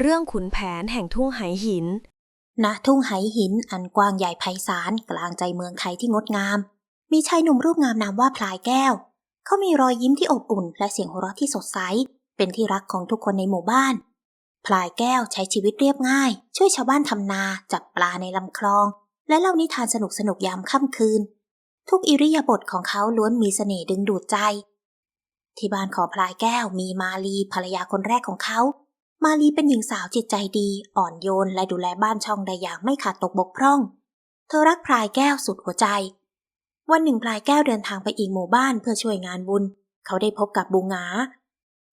เรื่องขุนแผนแห่งทุ่งไหหิน ณ ทุ่งไหหินอันกว้างใหญ่ไพศาลกลางใจเมืองไทยที่งดงาม มีชายหนุ่มรูปงามนามว่าพลายแก้ว เขามีรอยยิ้มที่อบอุ่น และเสียงหัวเราะที่สดใส เป็นที่รักของทุกคนในหมู่บ้าน พลายแก้วใช้ชีวิตเรียบง่าย ช่วยชาวบ้านทำนา จับปลาในลำคลอง และเล่านิทานสนุกสนุกยามค่ำคืน ทุกอิริยาบถของเขาล้วนมีเสน่ห์ดึงดูดใจที่บ้านของพลายแก้วมีมาลีภรรยาคนแรกของเขา มาลีเป็นหญิงสาวจิตใจดี อ่อนโยนและดูแลบ้านช่องได้อย่างไม่ขาดตกบกพร่อง เธอรักพลายแก้วสุดหัวใจ วันหนึ่งพลายแก้วเดินทางไปอีกหมู่บ้านเพื่อช่วยงานบุญ เขาได้พบกับบูงา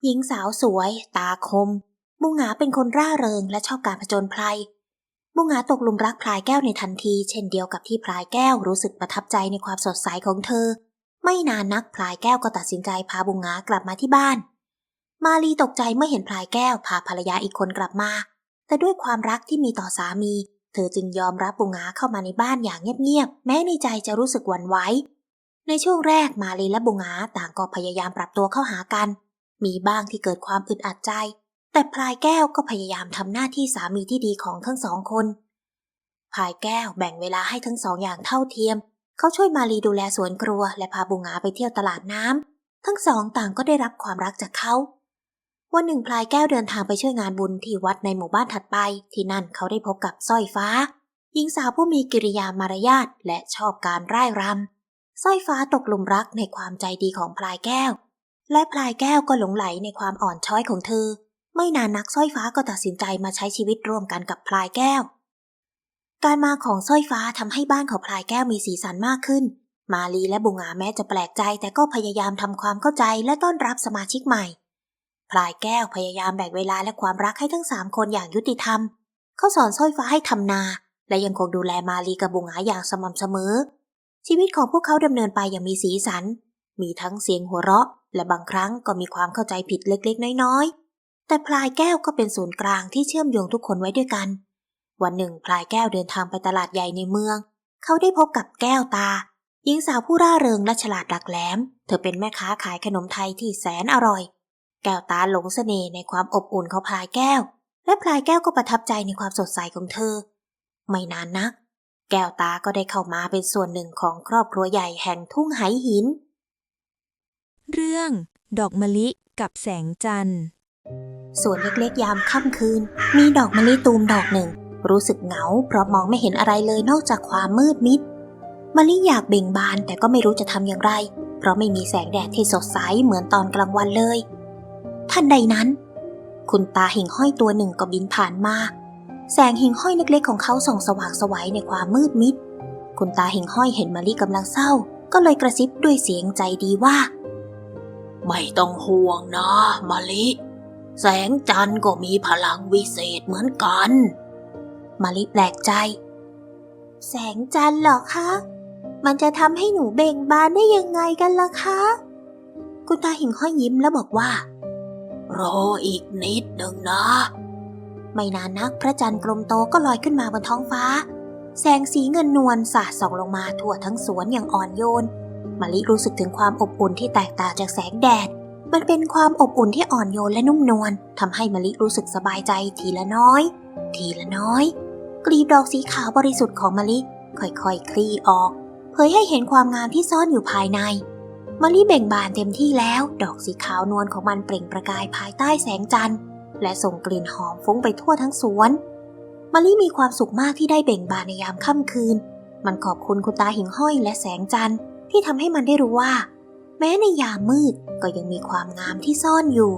หญิงสาวสวย ตาคม บูงาเป็นคนร่าเริงและชอบการผจญภัยบูงาตกหลุมรักพลายแก้วในทันที เช่นเดียวกับที่พลายแก้วรู้สึกประทับใจในความสดใสของเธอ ไม่นานนักพลายแก้วก็ตัดสินใจพาบูงากลับมาที่บ้าน มาลีตกใจเมื่อเห็นพลายแก้วพาภรรยาอีกคนกลับมา แต่ด้วยความรักที่มีต่อสามี เธอจึงยอมรับบูงาเข้ามาในบ้านอย่างเงียบๆ แม้ในใจจะรู้สึกหวั่นไหว ในช่วงแรกมาลีและบูงาต่างก็พยายามปรับตัวเข้าหากัน มีบ้างที่เกิดความอึดอัดใจ แต่พลายแก้วก็พยายามทำหน้าที่สามีที่ดีของทั้งสองคน พลายแก้วแบ่งเวลาให้ทั้งสองอย่างเท่าเทียม เขาช่วยมาลีดูแลสวนครัว และพาบูงาไปเที่ยวตลาดน้ำทั้งสองต่างก็ได้รับความรักจากเขา วันหนึ่งพลายแก้วเดินทางไปช่วยงานบุญที่วัดในหมู่บ้านถัดไป ที่นั่นเขาได้พบกับสร้อยฟ้า หญิงสาวผู้มีกิริยามารยาทและชอบการร่ายรำสร้อยฟ้าตกหลุมรักในความใจดีของพลายแก้ว และพลายแก้วก็หลงไหลในความอ่อนช้อยของเธอ ไม่นานนักสร้อยฟ้าก็ตัดสินใจมาใช้ชีวิตร่วมกันกับพลายแก้ว การมาของสร้อยฟ้าทำให้บ้านของพลายแก้วมีสีสันมากขึ้น มาลีและบุงาแม้จะแปลกใจแต่ก็พยายามทำความเข้าใจและต้อนรับสมาชิกใหม่ พลายแก้วพยายามแบ่งเวลาและความรักให้ทั้งสามคนอย่างยุติธรรม เขาสอนสร้อยฟ้าให้ทำนา และยังคงดูแลมาลีกับบุงาอย่างสม่ำเสมอ ชีวิตของพวกเขาดำเนินไปอย่างมีสีสัน มีทั้งเสียงหัวเราะ และบางครั้งก็มีความเข้าใจผิดเล็กๆ น้อยๆ แต่พลายแก้วก็เป็นศูนย์กลางที่เชื่อมโยงทุกคนไว้ด้วยกัน วันหนึ่งพลายแก้วเดินทางไปตลาดใหญ่ในเมือง เขาได้พบกับแก้วตาหญิงสาวผู้ร่าเริงและฉลาดหลักแหลม เธอเป็นแม่ค้าขายขนมไทยที่แสนอร่อย แก้วตาหลงเสน่ห์ในความอบอุ่นของพลายแก้ว และพลายแก้วก็ประทับใจในความสดใสของเธอ ไม่นานนัก แก้วตาก็ได้เข้ามาเป็นส่วนหนึ่งของครอบครัวใหญ่แห่งทุ่งไหหิน เรื่อง ดอกมะลิกับแสงจันทร์ส่วนเล็กๆยามค่ำคืน มีดอกมะลิตูมดอกหนึ่ง รู้สึกเหงา เพราะมองไม่เห็นอะไรเลยนอกจากความมืดมิดมะลิอยากเบ่งบานแต่ก็ไม่รู้จะทำอย่างไร เพราะไม่มีแสงแดดที่สดใสเหมือนตอนกลางวันเลย ทันใดนั้น คุณตาหิ่งห้อยตัวหนึ่งก็บินผ่านมา แสงหิ่งห้อยเล็กๆของเขาส่องสว่างไสวัยในความมืดมิด คุณตาหิ่งห้อยเห็นมะลิกำลังเศร้า ก็เลยกระซิบด้วยเสียงใจดีว่า ไม่ต้องห่วงนะมะลิแสงจันทร์ก็มีพลังวิเศษเหมือนกัน มาลิแปลกใจ แสงจันทร์เหรอคะ มันจะทำให้หนูเบ่งบานได้ยังไงกันล่ะคะ คุณตาหิ่งห้อยยิ้มแล้วบอกว่า รออีกนิดหนึ่งนะ ไม่นานนักพระจันทร์กลมโตก็ลอยขึ้นมาบนท้องฟ้า แสงสีเงินนวลสาดส่องลงมาทั่วทั้งสวนอย่างอ่อนโยนมะลิรู้สึกถึงความอบอุ่นที่แตกต่างจากแสงแดด มันเป็นความอบอุ่นที่อ่อนโยนและนุ่มนวลทำให้มะลิรู้สึกสบายใจทีละน้อย ทีละน้อย กลีบดอกสีขาวบริสุทธิ์ของมะลิค่อยๆคลี่ออก เผยให้เห็นความงามที่ซ่อนอยู่ภายใน มะลิเบ่งบานเต็มที่แล้ว ดอกสีขาวนวลของมันเปล่งประกายภายใต้แสงจันทร์ และส่งกลิ่นหอมฟุ้งไปทั่วทั้งสวนมะลิมีความสุขมากที่ได้เบ่งบานในยามค่ำคืน มันขอบคุณคุณตาหิ่งห้อยและแสงจันทร์ที่ทำให้มันได้รู้ว่า แม้ในยามมืดก็ยังมีความงามที่ซ่อนอยู่